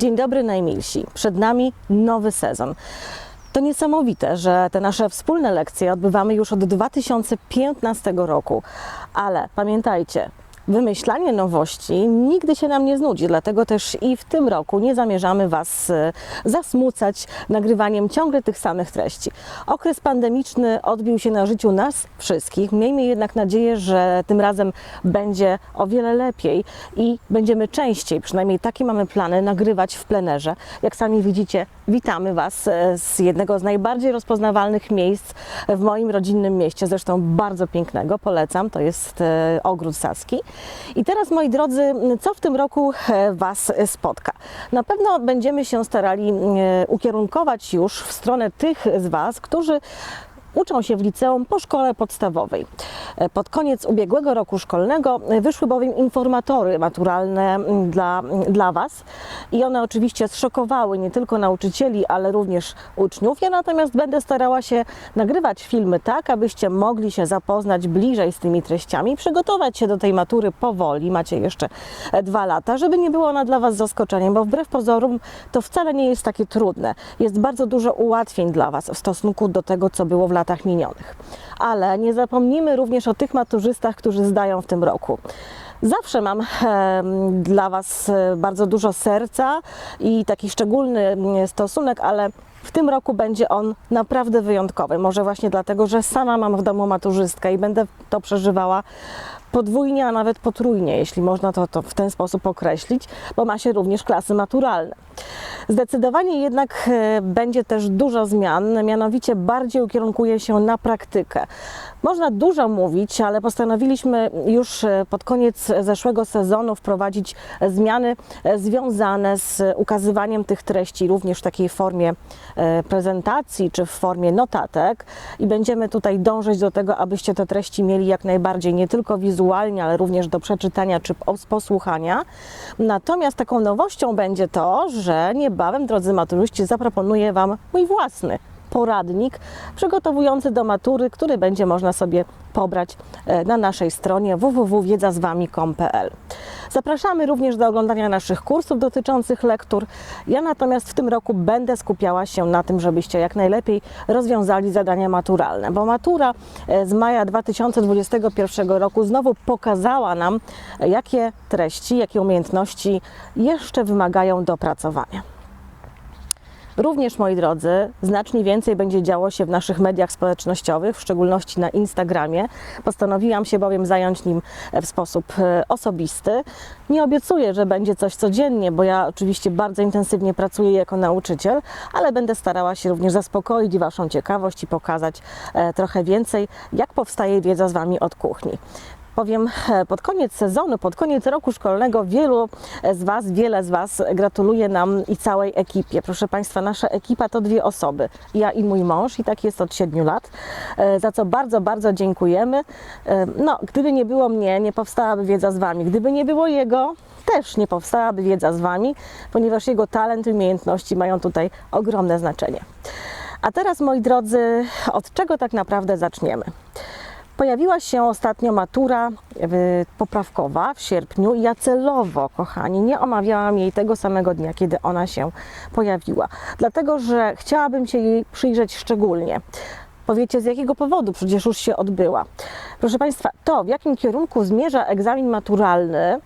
Dzień dobry najmilsi. Przed nami nowy sezon. To niesamowite, że te nasze wspólne lekcje odbywamy już od 2015 roku, ale pamiętajcie, wymyślanie nowości nigdy się nam nie znudzi, dlatego też i w tym roku nie zamierzamy Was e, zasmucać nagrywaniem ciągle tych samych treści. Okres pandemiczny odbił się na życiu nas wszystkich. Miejmy jednak nadzieję, że tym razem będzie o wiele lepiej i będziemy częściej, przynajmniej takie mamy plany, nagrywać w plenerze. Jak sami widzicie, witamy Was e, z jednego z najbardziej rozpoznawalnych miejsc w moim rodzinnym mieście, zresztą bardzo pięknego, polecam, to jest e, Ogród Saski. I teraz, moi drodzy, co w tym roku e, Was spotka? Na pewno będziemy się starali e, ukierunkować już w stronę tych z Was, którzy uczą się w liceum po szkole podstawowej. E, Pod koniec ubiegłego roku szkolnego e, wyszły bowiem informatory maturalne dla, dla Was i one oczywiście zszokowały nie tylko nauczycieli, ale również uczniów. Ja natomiast będę starała się nagrywać filmy tak, abyście mogli się zapoznać bliżej z tymi treściami, przygotować się do tej matury powoli. Macie jeszcze e, dwa lata, żeby nie było ona dla Was zaskoczeniem, bo wbrew pozorom to wcale nie jest takie trudne. Jest bardzo dużo ułatwień dla Was w stosunku do tego, co było w latach minionych. Ale nie zapomnijmy również o tych maturzystach, którzy zdają w tym roku. Zawsze mam dla Was e, bardzo dużo serca i taki szczególny mm, stosunek, ale w tym roku będzie on naprawdę wyjątkowy. Może właśnie dlatego, że sama mam w domu maturzystkę i będę to przeżywała podwójnie, a nawet potrójnie, jeśli można to, to w ten sposób określić, bo ma się również klasy maturalne. Zdecydowanie jednak e, będzie też dużo zmian, mianowicie bardziej ukierunkuje się na praktykę. Można dużo mówić, ale postanowiliśmy już e, pod koniec zeszłego sezonu wprowadzić zmiany e, związane z ukazywaniem tych treści również w takiej formie prezentacji czy w formie notatek i będziemy tutaj dążyć do tego, abyście te treści mieli jak najbardziej nie tylko wizualnie, ale również do przeczytania czy pos- posłuchania. Natomiast taką nowością będzie to, że niebawem, drodzy maturzyści, zaproponuję Wam mój własny poradnik przygotowujący do matury, który będzie można sobie pobrać e, na naszej stronie www.wiedzazwami.com.pl. Zapraszamy również do oglądania naszych kursów dotyczących lektur. Ja natomiast w tym roku będę skupiała się na tym, żebyście jak najlepiej rozwiązali zadania maturalne, bo matura e, z maja 2021 roku znowu pokazała nam, e, jakie treści, jakie umiejętności jeszcze wymagają dopracowania. Również, moi drodzy, znacznie więcej będzie działo się w naszych mediach społecznościowych, w szczególności na Instagramie. Postanowiłam się bowiem zająć nim w sposób e, osobisty. Nie obiecuję, że będzie coś codziennie, bo ja oczywiście bardzo intensywnie pracuję jako nauczyciel, ale będę starała się również zaspokoić Waszą ciekawość i pokazać e, trochę więcej, jak powstaje wiedza z Wami od kuchni. Powiem, e, pod koniec sezonu, pod koniec roku szkolnego wielu z Was, wiele z Was gratuluje nam i całej ekipie. Proszę Państwa, nasza ekipa to dwie osoby, ja i mój mąż i tak jest od 7 lat, e, za co bardzo, bardzo dziękujemy. E, No, gdyby nie było mnie, nie powstałaby wiedza z Wami. Gdyby nie było jego, też nie powstałaby wiedza z Wami, ponieważ jego talent i umiejętności mają tutaj ogromne znaczenie. A teraz, moi drodzy, od czego tak naprawdę zaczniemy? Pojawiła się ostatnio matura y, poprawkowa w sierpniu i ja celowo, kochani, nie omawiałam jej tego samego dnia, kiedy ona się pojawiła, dlatego że chciałabym się jej przyjrzeć szczególnie. Powiecie, z jakiego powodu przecież już się odbyła. Proszę Państwa, to w jakim kierunku zmierza egzamin maturalny,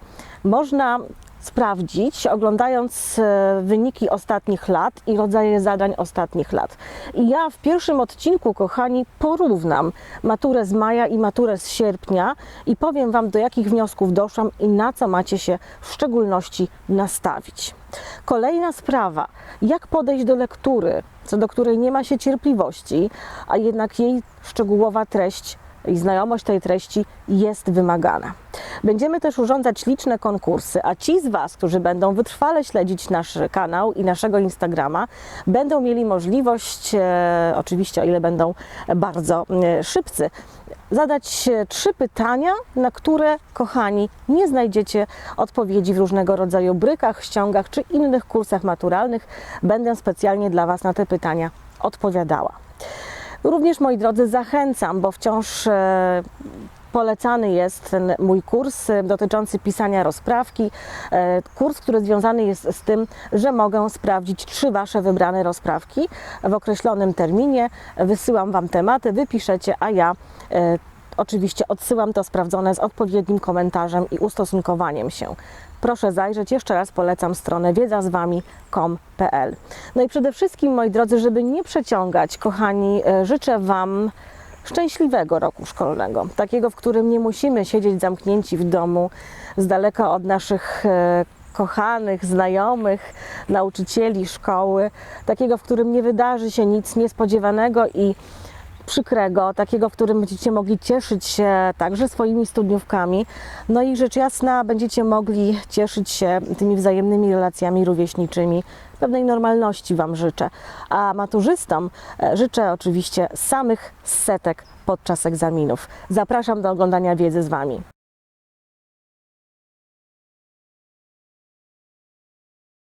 można sprawdzić, oglądając e, wyniki ostatnich lat i rodzaje zadań ostatnich lat. I ja w pierwszym odcinku, kochani, porównam maturę z maja i maturę z sierpnia i powiem Wam, do jakich wniosków doszłam i na co macie się w szczególności nastawić. Kolejna sprawa, jak podejść do lektury, co do której nie ma się cierpliwości, a jednak jej szczegółowa treść i znajomość tej treści jest wymagana. Będziemy też urządzać liczne konkursy, a ci z Was, którzy będą wytrwale śledzić nasz kanał i naszego Instagrama, będą mieli możliwość, e, oczywiście o ile będą bardzo e, szybcy, zadać e, trzy pytania, na które, kochani, nie znajdziecie odpowiedzi w różnego rodzaju brykach, ściągach czy innych kursach maturalnych. Będę specjalnie dla Was na te pytania odpowiadała. Również, moi drodzy, zachęcam, bo wciąż e, polecany jest ten mój kurs e, dotyczący pisania rozprawki. E, Kurs, który związany jest z tym, że mogę sprawdzić trzy Wasze wybrane rozprawki w określonym terminie. Wysyłam Wam tematy, wypiszecie, a ja oczywiście odsyłam to sprawdzone z odpowiednim komentarzem i ustosunkowaniem się. Proszę zajrzeć, jeszcze raz polecam stronę wiedza-z-wami.com.pl. No i przede wszystkim, moi drodzy, żeby nie przeciągać, kochani, e, życzę Wam szczęśliwego roku szkolnego, takiego, w którym nie musimy siedzieć zamknięci w domu, z daleka od naszych e, kochanych, znajomych, nauczycieli, szkoły, takiego, w którym nie wydarzy się nic niespodziewanego i przykrego, takiego, w którym będziecie mogli cieszyć się także swoimi studniówkami. No i rzecz jasna, będziecie mogli cieszyć się tymi wzajemnymi relacjami rówieśniczymi. Pewnej normalności Wam życzę. A maturzystom e, życzę oczywiście samych setek podczas egzaminów. Zapraszam do oglądania wiedzy z Wami.